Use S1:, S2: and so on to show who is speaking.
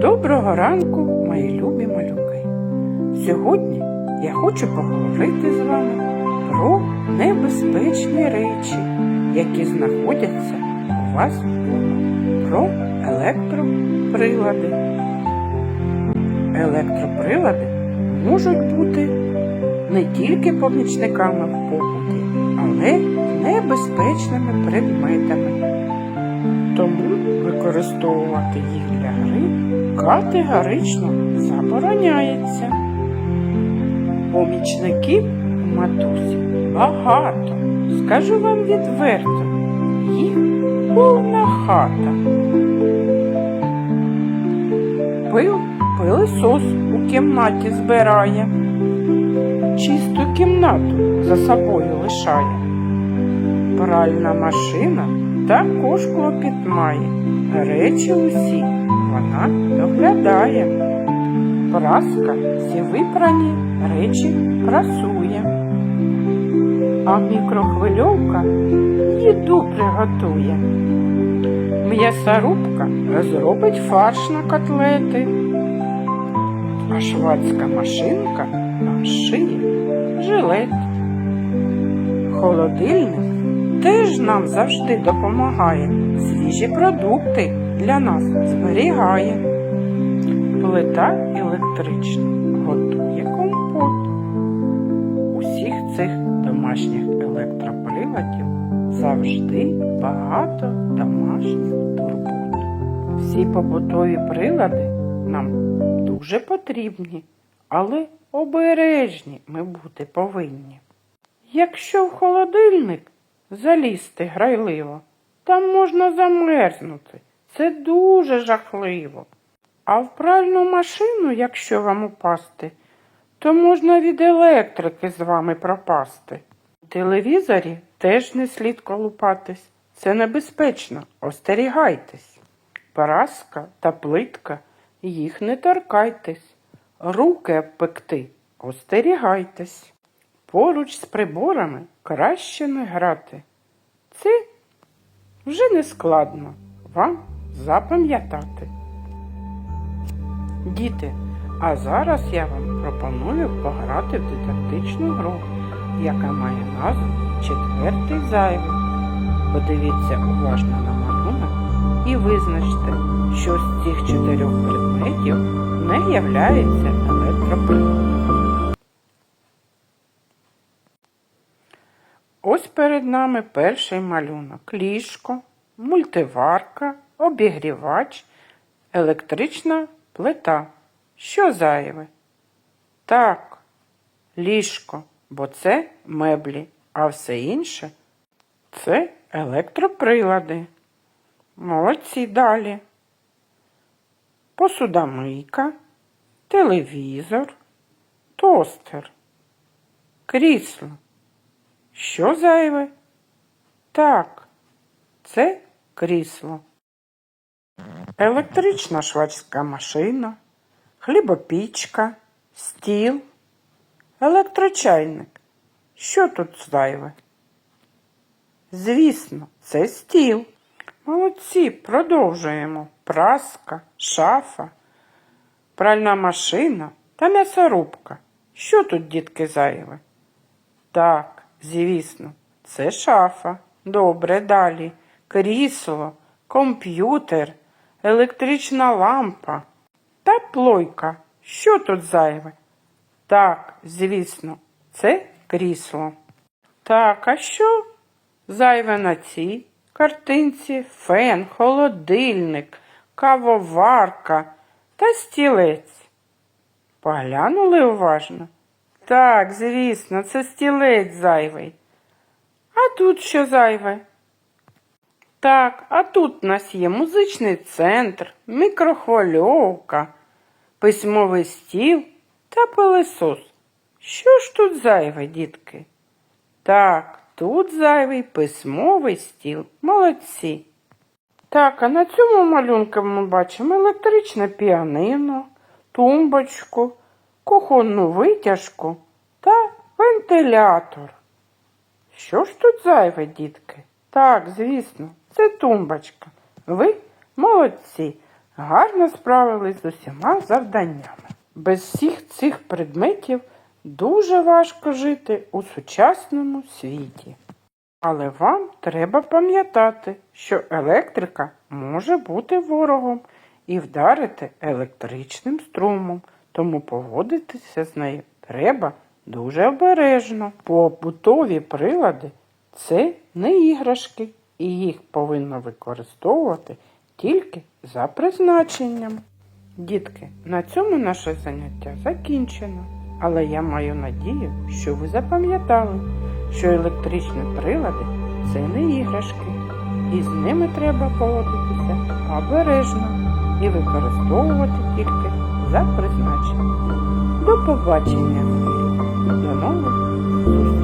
S1: Доброго ранку, мої любі малюки. Сьогодні я хочу поговорити з вами про небезпечні речі, які знаходяться у вас вдома, про електроприлади. Електроприлади можуть бути не тільки помічниками в побуті, але й небезпечними предметами. Тому використовувати їх для гри категорично забороняється. Помічників у матусі багато. Скажу вам відверто, їх повна хата. Пил пилисос у кімнаті збирає, чисту кімнату за собою лишає. Пральна машина також клопіт має. Речі усі вона доглядає. Праска всі випрані речі прасує. А мікрохвильовка їду приготує. М'ясорубка зробить фарш на котлети. А швадська машинка нам шиє жилет. Холодильник теж нам завжди допомагає. Свіжі продукти для нас зберігає. Плита електрична готує компот. Усіх цих домашніх електроприладів завжди багато домашніх турбот. Всі побутові прилади нам дуже потрібні, але обережні ми бути повинні. Якщо в холодильник залізти грайливо, там можна замерзнути. Це дуже жахливо. А в пральну машину, якщо вам упасти, то можна від електрики з вами пропасти. У телевізорі теж не слід колупатись. Це небезпечно, остерігайтесь. Праска та плитка, їх не торкайтесь. Руки обпекти, остерігайтесь. Поруч з приборами краще не грати. Це вже не складно вам запам'ятати. Діти, а зараз я вам пропоную пограти в дидактичну гру, яка має назву Четвертий зайвий. Подивіться уважно на малюнок і визначте, що з цих чотирьох предметів не являється електроприладом. Ось перед нами перший малюнок. Ліжко, мультиварка, обігрівач, електрична плита. Що зайве? Так, ліжко, бо це меблі, а все інше це електроприлади. Молодці далі. Посудомийка, телевізор, тостер, крісло. Що зайве? Так, це крісло. Електрична швачська машина, хлібопічка, стіл, електрочайник. Що тут зайве? Звісно, це стіл. Молодці, продовжуємо. Праска, шафа, пральна машина та м'ясорубка. Що тут, дітки, зайве? Так, звісно, це шафа. Добре, далі. Крісло, комп'ютер, електрична лампа та плойка. Що тут зайве? Так, звісно, це крісло. Так, а що зайве на цій картинці? Фен, холодильник, кавоварка та стілець. Поглянули уважно? Так, звісно, це стілець зайвий. А тут що зайве? Так, а тут у нас є музичний центр, мікрохвильовка, письмовий стіл та пилесос. Що ж тут зайве, дітки? Так, тут зайвий письмовий стіл. Молодці. Так, а на цьому малюнку ми бачимо електричне піанино, тумбочку, кухонну витяжку та вентилятор. Що ж тут зайве, дітки? Так, звісно, це тумбочка. Ви молодці. гарно справились з усіма завданнями. Без всіх цих предметів дуже важко жити у сучасному світі. Але вам треба пам'ятати, що електрика може бути ворогом і вдарити електричним струмом, тому поводитися з нею треба дуже обережно. Побутові прилади це не іграшки, і їх повинно використовувати тільки за призначенням. Дітки, на цьому наше заняття закінчено, але я маю надію, що ви запам'ятали, що електричні прилади це не іграшки, і з ними треба поводитися обережно і використовувати тільки за призначенням. До побачення! До нових